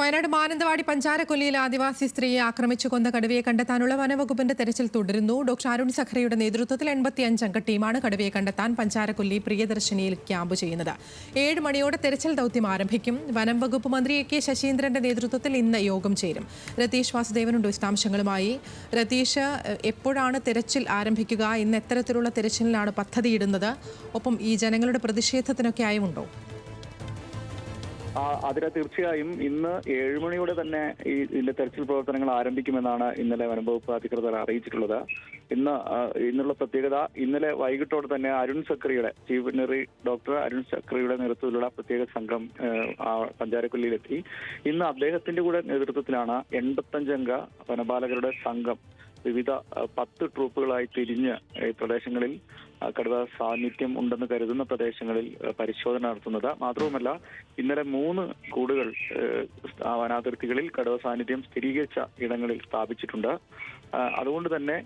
വയനാട് മാനന്തവാടി പഞ്ചാരക്കൊല്ലിയിൽ ആദിവാസി സ്ത്രീയെ ആക്രമിച്ചു കൊന്ന കടുവയെ കണ്ടെത്താനുള്ള വനവകുപ്പിന്റെ തെരച്ചിൽ തുടരുന്നു. ഡോക്ടർ അരുൺ സഖറയുടെ നേതൃത്വത്തിൽ എൺപത്തിയഞ്ച് അംഗ ടീമാണ് കടുവയെ കണ്ടെത്താൻ പഞ്ചാരക്കൊല്ലി പ്രിയദർശിനിയിൽ ക്യാമ്പ് ചെയ്യുന്നത്. ഏഴ് മണിയോടെ തെരച്ചിൽ ദൗത്യം ആരംഭിക്കും. വനം വകുപ്പ് മന്ത്രി എ കെ ശശീന്ദ്രന്റെ നേതൃത്വത്തിൽ ഇന്ന് യോഗം ചേരും. രതീഷ് വാസുദേവനുണ്ട് വിശദാംശങ്ങളുമായി. രതീഷ് എപ്പോഴാണ് തെരച്ചിൽ ആരംഭിക്കുക? ഇന്ന് എത്തരത്തിലുള്ള തെരച്ചിലിനാണ് പദ്ധതിയിടുന്നത്? ഒപ്പം ഈ ജനങ്ങളുടെ പ്രതിഷേധത്തിനൊക്കെ ആയുമുണ്ടോ? അതിന് തീർച്ചയായും ഇന്ന് ഏഴുമണിയോടെ തന്നെ ഈ ഇതിന്റെ തെരച്ചിൽ പ്രവർത്തനങ്ങൾ ആരംഭിക്കുമെന്നാണ് ഇന്നലെ വനംവകുപ്പ് അധികൃതർ അറിയിച്ചിട്ടുള്ളത്. ഇന്ന് ഇന്നുള്ള പ്രത്യേകത ഇന്നലെ വൈകിട്ടോടെ തന്നെ അരുൺ സക്രിയുടെ ചീഫ് വെറ്റിനറി ഡോക്ടർ അരുൺ സക്രിയുടെ നേതൃത്വത്തിലുള്ള പ്രത്യേക സംഘം പഞ്ചാരക്കൊല്ലിയിലെത്തി. ഇന്ന് അദ്ദേഹത്തിന്റെ കൂടെ നേതൃത്വത്തിലാണ് എൺപത്തഞ്ചംഗ വനപാലകരുടെ സംഘം വിവിധ പത്ത് ട്രൂപ്പുകളായി തിരിഞ്ഞ് പ്രദേശങ്ങളിൽ കടുവ സാന്നിധ്യം ഉണ്ടെന്ന് കരുതുന്ന പ്രദേശങ്ങളിൽ പരിശോധന നടത്തുന്നത്. മാത്രവുമല്ല ഇന്നലെ മൂന്ന് കൂടുകൾ വനാതിർത്തികളിൽ കടുവ സാന്നിധ്യം സ്ഥിരീകരിച്ച ഇടങ്ങളിൽ സ്ഥാപിച്ചിട്ടുണ്ട്. അതുകൊണ്ട് തന്നെ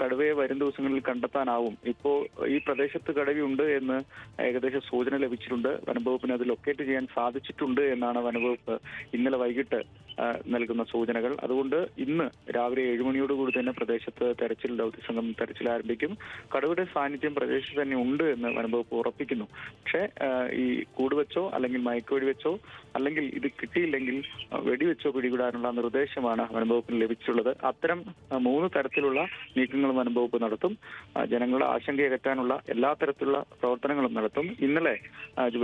കടുവയെ വരും ദിവസങ്ങളിൽ കണ്ടെത്താനാവും. ഇപ്പോൾ ഈ പ്രദേശത്ത് കടുവയുണ്ട് എന്ന് ഏകദേശം സൂചന ലഭിച്ചിട്ടുണ്ട്. വനംവകുപ്പിന് അത് ലൊക്കേറ്റ് ചെയ്യാൻ സാധിച്ചിട്ടുണ്ട് എന്നാണ് വനംവകുപ്പ് ഇന്നലെ വൈകിട്ട് നൽകുന്ന സൂചനകൾ. അതുകൊണ്ട് ഇന്ന് രാവിലെ ഏഴുമണിയോടുകൂടി തന്നെ പ്രദേശത്ത് തെരച്ചിൽ ദൗത്യസംഘം തെരച്ചിൽ ആരംഭിക്കും. കടുവയുടെ സാന്നിധ്യം പ്രദേശത്ത് തന്നെ ഉണ്ട് എന്ന് വനംവകുപ്പ് ഉറപ്പിക്കുന്നു. പക്ഷേ ഈ കൂടുവെച്ചോ അല്ലെങ്കിൽ മയക്കുവെടി വെച്ചോ അല്ലെങ്കിൽ ഇത് കിട്ടിയില്ലെങ്കിൽ വെടിവെച്ചോ പിടികൂടാനുള്ള നിർദ്ദേശമാണ് വനംവകുപ്പിന് ലഭിച്ചുള്ളത് അത്തരം മൂന്ന് തരത്തിലുള്ള നീക്കങ്ങൾ വനംവകുപ്പ് നടത്തും. ജനങ്ങളുടെ ആശങ്ക അകറ്റാനുള്ള എല്ലാ തരത്തിലുള്ള പ്രവർത്തനങ്ങളും നടത്തും. ഇന്നലെ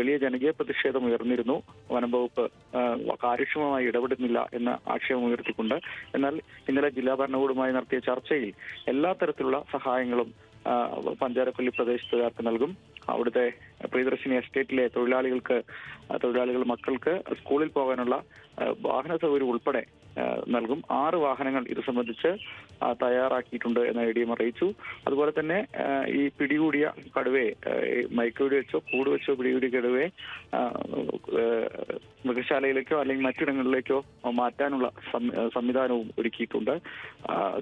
വലിയ ജനകീയ പ്രതിഷേധം ഉയർന്നിരുന്നു. വനംവകുപ്പ് കാര്യക്ഷമമായി ഇടപെടുന്നില്ല. എന്ന ആക്ഷേപം ഉയർത്തിക്കൊണ്ട് എന്നാൽ ഇന്നലെ ജില്ലാ ഭരണകൂടവുമായി നടത്തിയ ചർച്ചയിൽ എല്ലാ തരത്തിലുള്ള സഹായങ്ങളും പഞ്ചാരക്കൊല്ലി പ്രദേശത്തുകാർക്ക് നൽകും. അവിടുത്തെ പ്രിയദർശിനി എസ്റ്റേറ്റിലെ തൊഴിലാളികൾക്ക് തൊഴിലാളികൾ മക്കൾക്ക് സ്കൂളിൽ പോകാനുള്ള വാഹന സൗകര്യം ഉൾപ്പെടെ നൽകും. ആറ് വാഹനങ്ങൾ ഇത് സംബന്ധിച്ച് തയ്യാറാക്കിയിട്ടുണ്ട് എന്ന് ഐ ഡി എം അറിയിച്ചു. അതുപോലെ തന്നെ ഈ പിടികൂടിയ കടുവയെ മയക്കുവെടി വെച്ചോ കൂട് വെച്ചോ പിടികൂടിയ കടുവയെ മൃഗശാലയിലേക്കോ അല്ലെങ്കിൽ മറ്റിടങ്ങളിലേക്കോ മാറ്റാനുള്ള സംവിധാനവും ഒരുക്കിയിട്ടുണ്ട്.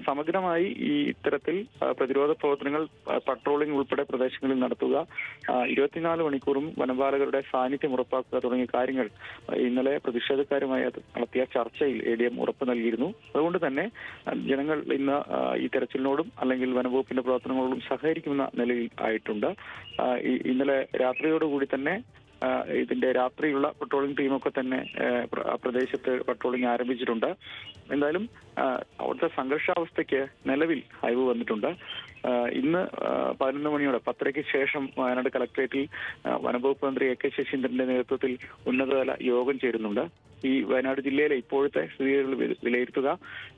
സമഗ്രമായി ഈ ഇത്തരത്തിൽ പ്രതിരോധ പ്രവർത്തനങ്ങൾ പട്രോളിംഗ് ഉൾപ്പെടെ പ്രദേശങ്ങളിൽ നടത്തുക ഇരുപത്തിനാല് മണിക്കൂറും വനപാലകരുടെ സാന്നിധ്യം ഉറപ്പാക്കുക തുടങ്ങിയ കാര്യങ്ങൾ ഇന്നലെ പ്രതിഷേധക്കാരുമായി നടത്തിയ ചർച്ചയിൽ എ ഡി എം ഉറപ്പ് നൽകിയിരുന്നു. അതുകൊണ്ട് തന്നെ ജനങ്ങൾ ഇന്ന് ഈ തെരച്ചിലിനോടും അല്ലെങ്കിൽ വനംവകുപ്പിന്റെ പ്രവർത്തനങ്ങളോടും സഹകരിക്കുന്ന നിലയിൽ ആയിട്ടുണ്ട്. ഇന്നലെ രാത്രിയോടുകൂടി തന്നെ ഇതിന്റെ രാത്രിയുള്ള പട്രോളിംഗ് ടീമൊക്കെ തന്നെ പ്രദേശത്ത് പട്രോളിംഗ് ആരംഭിച്ചിട്ടുണ്ട്. എന്തായാലും അവിടുത്തെ സംഘർഷാവസ്ഥയ്ക്ക് നിലവിൽ അയവ് വന്നിട്ടുണ്ട്. ഇന്ന് പതിനൊന്ന് മണിയോടെ പത്തരയ്ക്ക് ശേഷം വയനാട് കളക്ടറേറ്റിൽ വനംവകുപ്പ് മന്ത്രി എ കെ ശശീന്ദ്രന്റെ നേതൃത്വത്തിൽ ഉന്നതതല യോഗം ചേരുന്നുണ്ട്. ഈ വയനാട് ജില്ലയിലെ ഇപ്പോഴത്തെ സ്ഥിതിഗതികൾ വിലയിരുത്തുക.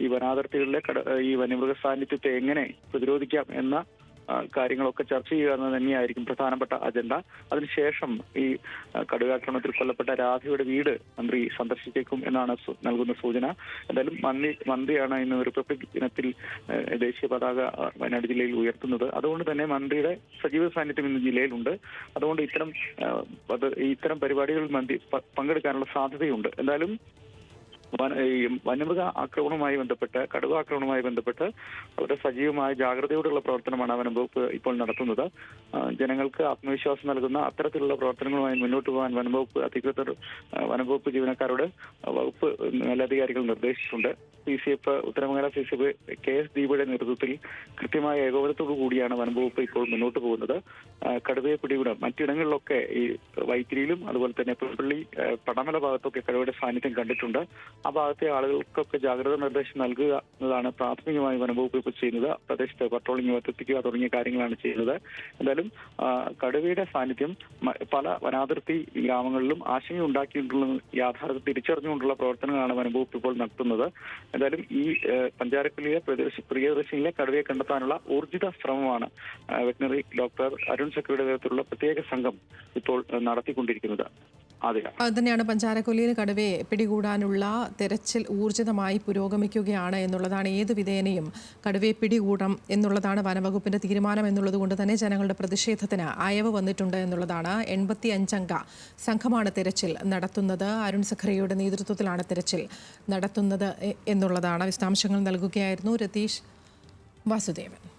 ഈ വനാതിർത്തികളിലെ ഈ വന്യമൃഗ സാന്നിധ്യത്തെ എങ്ങനെ പ്രതിരോധിക്കാം എന്ന കാര്യങ്ങളൊക്കെ ചർച്ച ചെയ്യുക എന്ന് തന്നെയായിരിക്കും പ്രധാനപ്പെട്ട അജണ്ട. അതിനുശേഷം ഈ കടുവാക്രമണത്തിൽ കൊല്ലപ്പെട്ട രാധയുടെ വീട് മന്ത്രി സന്ദർശിച്ചേക്കും എന്നാണ് നൽകുന്ന സൂചന. എന്തായാലും മന്ത്രി മന്ത്രിയാണ് ഇന്ന് റിപ്പബ്ലിക് ദിനത്തിൽ ദേശീയ പതാക വയനാട് ജില്ലയിൽ ഉയർത്തുന്നത്. അതുകൊണ്ട് തന്നെ മന്ത്രിയുടെ സജീവ സാന്നിധ്യം ഇന്ന് ജില്ലയിലുണ്ട്. അതുകൊണ്ട് ഇത്തരം ഇത്തരം പരിപാടികളിൽ മന്ത്രി പങ്കെടുക്കാനുള്ള സാധ്യതയുണ്ട്. എന്തായാലും വന- ഈ വന്യമൃഗ ആക്രമണവുമായി ബന്ധപ്പെട്ട് കടുവ ആക്രമണവുമായി ബന്ധപ്പെട്ട് അവരുടെ സജീവമായ ജാഗ്രതയോടുള്ള പ്രവർത്തനമാണ് വനംവകുപ്പ് ഇപ്പോൾ നടത്തുന്നത്. ജനങ്ങൾക്ക് ആത്മവിശ്വാസം നൽകുന്ന അത്തരത്തിലുള്ള പ്രവർത്തനങ്ങളുമായി മുന്നോട്ട് പോകാൻ വനംവകുപ്പ് അധികൃതർ വനംവകുപ്പ് ജീവനക്കാരോട് വകുപ്പ് മേലധികാരികൾ നിർദ്ദേശിച്ചിട്ടുണ്ട്. C C F ഉത്തരമംഗല C C F K S ദീപയുടെ നേതൃത്വത്തിൽ കൃത്യമായ ഏകോപനത്തോടു കൂടിയാണ് വനംവകുപ്പ് ഇപ്പോൾ മുന്നോട്ട് പോകുന്നത്. കടുവയെ പിടികൂടാൻ മറ്റിടങ്ങളിലൊക്കെ ഈ വൈത്തിരിയിലും അതുപോലെ തന്നെ പുൽപ്പള്ളി പടമല ഭാഗത്തൊക്കെ കടുവയുടെ സാന്നിധ്യം കണ്ടിട്ടുണ്ട്. ആ ഭാഗത്തെ ആളുകൾക്കൊക്കെ ജാഗ്രതാ നിർദ്ദേശം നൽകുക എന്നതാണ് പ്രാഥമികമായി വനംവകുപ്പ് ഇപ്പോൾ ചെയ്യുന്നത്. പ്രദേശത്ത് പട്രോളിംഗ് വർദ്ധിപ്പിക്കുക തുടങ്ങിയ കാര്യങ്ങളാണ് ചെയ്യുന്നത്. എന്തായാലും കടുവയുടെ സാന്നിധ്യം പല വനാതിർത്തി ഗ്രാമങ്ങളിലും ആശങ്ക ഉണ്ടാക്കിയിട്ടുള്ള യാഥാർത്ഥ്യം തിരിച്ചറിഞ്ഞുകൊണ്ടുള്ള പ്രവർത്തനങ്ങളാണ് വനംവകുപ്പ് ഇപ്പോൾ നടത്തുന്നത്. എന്തായാലും ഈ പഞ്ചാരക്കുലിയെ പ്രിയദർശിനിയിലെ കടുവയെ കണ്ടെത്താനുള്ള ഊർജിത ശ്രമമാണ് വെറ്റിനറി ഡോക്ടർ അരുൺ ചക്രയുടെ നേതൃത്വത്തിലുള്ള പ്രത്യേക സംഘം ഇപ്പോൾ നടത്തിക്കൊണ്ടിരിക്കുന്നത്. അത് തന്നെയാണ് പഞ്ചാരക്കൊല്ലിയിൽ കടുവയെ പിടികൂടാനുള്ള തെരച്ചിൽ ഊർജിതമായി പുരോഗമിക്കുകയാണ് എന്നുള്ളതാണ് ഏത് വിധേനയും കടുവയെ പിടികൂടണം എന്നുള്ളതാണ് വനവകുപ്പിന്റെ തീരുമാനം എന്നുള്ളത് കൊണ്ട് തന്നെ ജനങ്ങളുടെ പ്രതിഷേധത്തിന് അയവ് വന്നിട്ടുണ്ട് എന്നുള്ളതാണ് എൺപത്തി അഞ്ചംഗ സംഘമാണ് തെരച്ചിൽ നടത്തുന്നത്. അരുൺ സഖറിയുടെ നേതൃത്വത്തിലാണ് തെരച്ചിൽ നടത്തുന്നത് എന്നുള്ളതാണ് വിശദാംശങ്ങൾ നൽകുകയായിരുന്നു രതീഷ് വാസുദേവൻ.